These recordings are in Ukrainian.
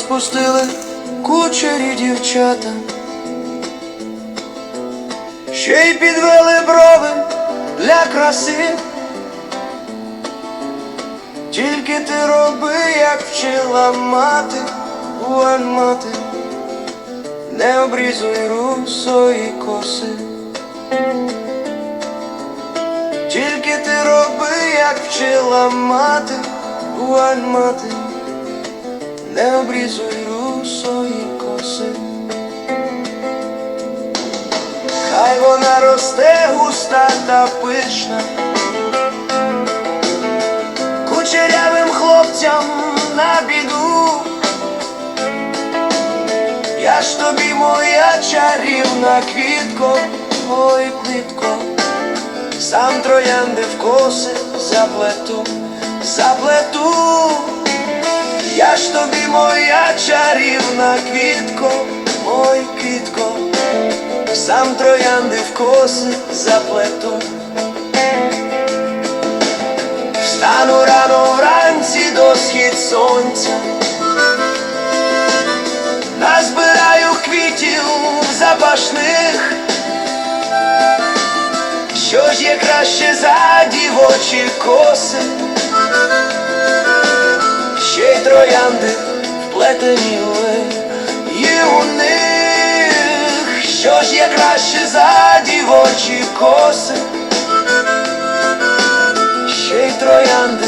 розпустили кучері дівчата, ще й підвели брови для краси. Тільки ти роби, як вчила мати, вон мати, не обрізуй русої коси. Тільки ти роби, як вчила мати, вон мати, не обрізуй русої коси. Хай вона росте густа та пишна. Кучерявим хлопцям на біду. Я ж тобі моя чарівна квітко, ой плитко, сам троянди в коси заплету, заплету, я ж тобі моя чарівна квітко, ой квітко, сам троянди в коси заплету. Встану рано вранці до схід сонця, назбираю квітів запашних, що ж є краще за дівочі коси, троянди вплетені ви є у них, що ж є краще за дівочі коси ще й троянди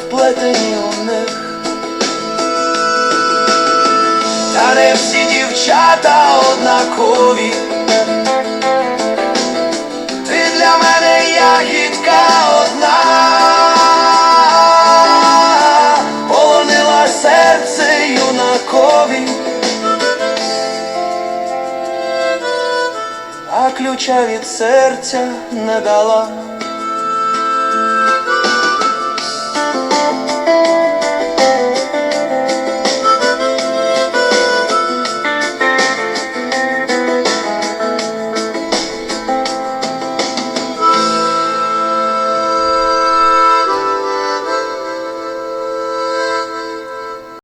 вплетені у них. Та не всі дівчата однакові. Ключа від серця не дала.